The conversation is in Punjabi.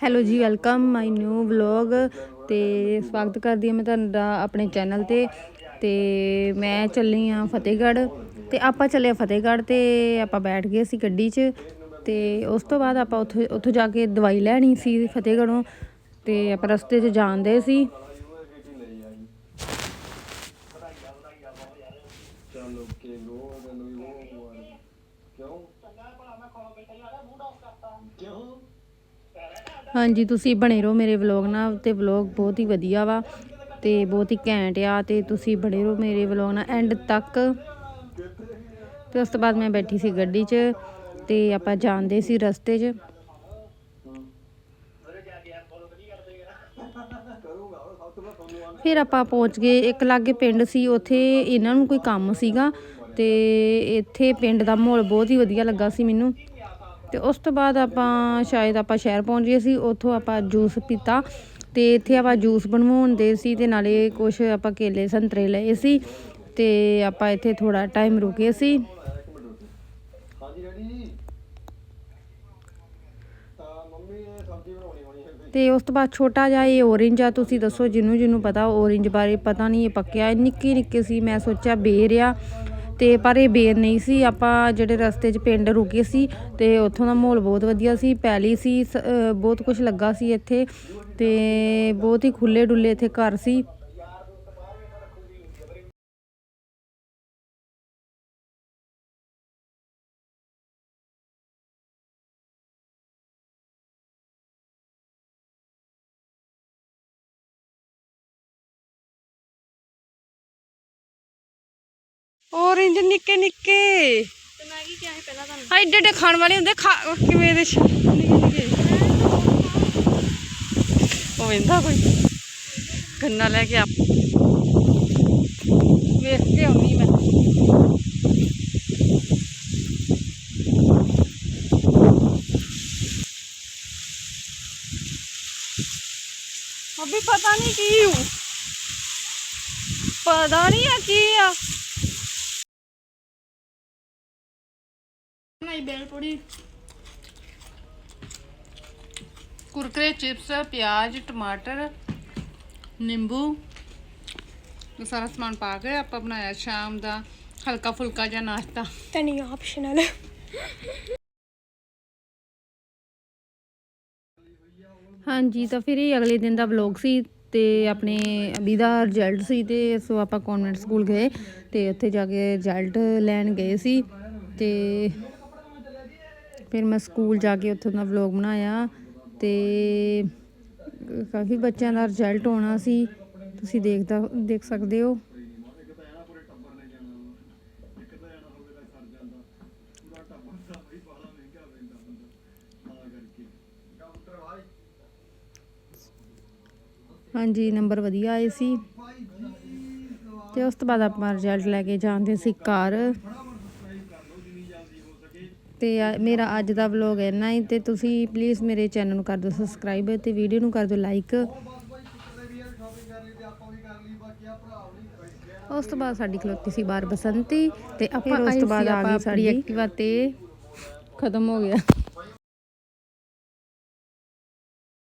ਹੈਲੋ ਜੀ ਵੈਲਕਮ ਮਾਈ ਨਿਊ ਵਲੌਗ ਤੇ ਸਵਾਗਤ ਕਰਦੀ ਹਾਂ ਮੈਂ ਤੁਹਾਡਾ ਆਪਣੇ ਚੈਨਲ ਤੇ ਤੇ ਮੈਂ ਚੱਲੀ ਆ ਫਤਿਹਗੜ੍ਹ ਤੇ ਆਪਾਂ ਚੱਲੇ ਆ ਫਤਿਹਗੜ੍ਹ ਤੇ ਆਪਾਂ ਬੈਠ ਗਏ ਸੀ ਗੱਡੀ 'ਚ ਤੇ ਉਸ ਤੋਂ ਬਾਅਦ ਆਪਾਂ ਉੱਥੇ ਉੱਥੋਂ ਜਾ ਕੇ ਦਵਾਈ ਲੈਣੀ ਸੀ ਫਤਿਹਗੜ੍ਹੋਂ ਤੇ ਆਪਾਂ ਰਸਤੇ 'ਚ ਜਾਂਦੇ ਸੀ। ਚੱਲ ਕਿਉਂ? ਹਾਂਜੀ, ਤੁਸੀਂ ਬਣੇ ਰਹੋ ਮੇਰੇ ਵਲੌਗ ਨਾਲ ਤੇ ਵਲੌਗ ਬਹੁਤ ਹੀ ਵਧੀਆ ਵਾ ਤੇ ਬਹੁਤ ਹੀ ਘੈਂਟ ਆ ਤੇ ਤੁਸੀਂ ਬਣੇ ਰਹੋ ਮੇਰੇ ਵਲੌਗ ਨਾਲ ਐਂਡ ਤੱਕ। ਤੇ ਉਸ ਤੋਂ ਬਾਅਦ ਮੈਂ ਬੈਠੀ ਸੀ ਗੱਡੀ 'ਚ ਤੇ ਆਪਾਂ ਜਾਂਦੇ ਸੀ ਰਸਤੇ 'ਚ। ਫਿਰ ਆਪਾਂ ਪਹੁੰਚ ਗਏ, ਇੱਕ ਲਾਗੇ ਪਿੰਡ ਸੀ, ਉੱਥੇ ਇਹਨਾਂ ਨੂੰ ਕੋਈ ਕੰਮ ਸੀਗਾ ਤੇ ਇੱਥੇ ਪਿੰਡ ਦਾ ਮਾਹੌਲ ਬਹੁਤ ਹੀ ਵਧੀਆ ਲੱਗਾ ਸੀ ਮੈਨੂੰ। ਤੇ ਉਸ ਤੋਂ ਬਾਅਦ ਆਪਾਂ ਸ਼ਾਇਦ ਆਪਾਂ ਸ਼ਹਿਰ ਪਹੁੰਚ ਗਏ ਸੀ, ਉੱਥੋਂ ਆਪਾਂ ਜੂਸ ਪੀਤਾ ਤੇ ਇੱਥੇ ਆਪਾਂ ਜੂਸ ਬਣਵਾਉਣ ਦੇ ਸੀ ਤੇ ਨਾਲੇ ਕੁਝ ਆਪਾਂ ਕੇਲੇ ਸੰਤਰੇ ਲਏ ਸੀ ਤੇ ਆਪਾਂ ਇੱਥੇ ਥੋੜਾ ਟਾਈਮ ਰੁਕੇ ਸੀ। ਹਾਂਜੀ ਤੇ ਉਸ ਤੋਂ ਬਾਅਦ ਛੋਟਾ ਜਿਹਾ ਇਹ orange ਆ, ਤੁਸੀਂ ਦੱਸੋ ਜਿਹਨੂੰ ਜਿਹਨੂੰ ਪਤਾ, orange ਬਾਰੇ ਪਤਾ ਨਹੀਂ, ਇਹ ਪੱਕਿਆ ਨਿੱਕੇ ਨਿੱਕੇ ਸੀ, ਮੈਂ ਸੋਚਿਆ ਬੇਰ ਆ। ਤੇ ਪਰ ਇਹ ਬੇਰ ਨਹੀਂ ਸੀ। ਆਪਾਂ ਜਿਹੜੇ ਰਸਤੇ 'ਚ ਪਿੰਡ ਰੁਕੇ ਸੀ ਤੇ ਉੱਥੋਂ ਦਾ ਮਾਹੌਲ ਬਹੁਤ ਵਧੀਆ ਸੀ, ਪੈਲੀ ਸੀ, ਸ- ਬਹੁਤ ਕੁਝ ਲੱਗਾ ਸੀ ਇੱਥੇ ਤੇ ਬਹੁਤ ਹੀ ਖੁੱਲੇ ਡੁੱਲੇ ਇੱਥੇ ਘਰ ਸੀ। Orange ਨਿੱਕੇ ਨਿੱਕੇ। ਤੇ ਮੈਂ ਕੀ ਕਿਹਾ ਸੀ ਪਹਿਲਾਂ ਤੁਹਾਨੂੰ? ਏਡੇ ਏਡੇ ਖਾਣ ਵਾਲੇ ਹੁੰਦੇ ਖਾ ਕਿਵੇਂ ਦੇ ਛ- ਨਿੱਕੇ ਨਿੱਕੇ ਉਹ ਵੇਂਦਾ ਕੋਈ? ਗੰਨਾ ਲੈ ਕੇ ਆ ਵੇਖ ਕੇ ਆਉਣੀ ਮੈਂ। ਅਭੀ ਪਤਾ ਨਹੀਂ ਕੀ ਹੂੰ। ਪਤਾ ਨਹੀਂ ਆ ਕੀ ਆ। ਨਹੀਂ ਬੇਲ ਪੂੜੀ। ਕੁਰਕਰੇ ਚਿਪਸ ਪਿਆਜ਼ ਟਮਾਟਰ ਨਿੰਬੂ ਇਹ ਸਾਰਾ ਸਮਾਨ ਪਾ ਕੇ ਆਪਾਂ ਬਣਾਇਆ ਸ਼ਾਮ ਦਾ ਹਲਕਾ ਫੁਲਕਾ ਜਿਹਾ ਨਾਸ਼ਤਾ। ਧਨੀਆ ਆਪਸ਼ਨਲ ਹਾਂਜੀ ਤਾਂ ਫਿਰ ਇਹ ਅਗਲੇ ਦਿਨ ਦਾ ਵਲੌਗ ਸੀ ਤੇ ਆਪਣੇ ਅਭੀ ਦਾ ਰਿਜ਼ਲਟ ਸੀ ਤੇ ਸੋ ਆਪਾਂ ਕਨਵੈਂਟ ਸਕੂਲ ਗਏ ਤੇ ਉੱਥੇ ਜਾ ਕੇ ਰਿਜ਼ਲਟ ਲੈਣ ਗਏ ਸੀ ਤੇ ਫਿਰ ਮੈਂ ਸਕੂਲ ਜਾ ਕੇ ਉੱਥੋਂ ਦਾ ਵਲੌਗ ਬਣਾਇਆ ਤੇ ਕਾਫੀ ਬੱਚਿਆਂ ਦਾ ਰਿਜ਼ਲਟ ਆਉਣਾ ਸੀ। ਤੁਸੀਂ ਦੇਖਦਾ, ਦੇਖ ਸਕਦੇ ਹੋ। ਹਾਂਜੀ, ਨੰਬਰ ਵਧੀਆ ਆਏ ਸੀ। ਤੇ ਉਸ ਤੋਂ ਬਾਅਦ ਆਪਾਂ ਰਿਜ਼ਲਟ ਲੈ ਕੇ ਜਾਂਦੇ ਸੀ ਘਰ। ਤੇ ਮੇਰਾ ਅੱਜ ਦਾ ਵਲੌਗ ਇੰਨਾ ਹੀ ਤੇ ਤੁਸੀਂ ਪਲੀਜ਼ ਮੇਰੇ ਚੈਨਲ ਨੂੰ ਕਰ ਦਿਓ ਸਬਸਕ੍ਰਾਈਬ ਤੇ ਵੀਡੀਓ ਨੂੰ ਕਰ ਦਿਓ ਲਾਈਕ ਉਸ ਤੋਂ ਬਾਅਦ ਸਾਡੀ ਖਲੋਤੀ ਸੀ ਬਾਹਰ ਬਸੰਤੀ ਤੇ ਆਪਾਂ ਉਸ ਤੋਂ ਬਾਅਦ ਆ ਗਈ ਸਾਡੀ। ਐਕਟਿਵਾ ਤੇ ਖਤਮ ਹੋ ਗਿਆ।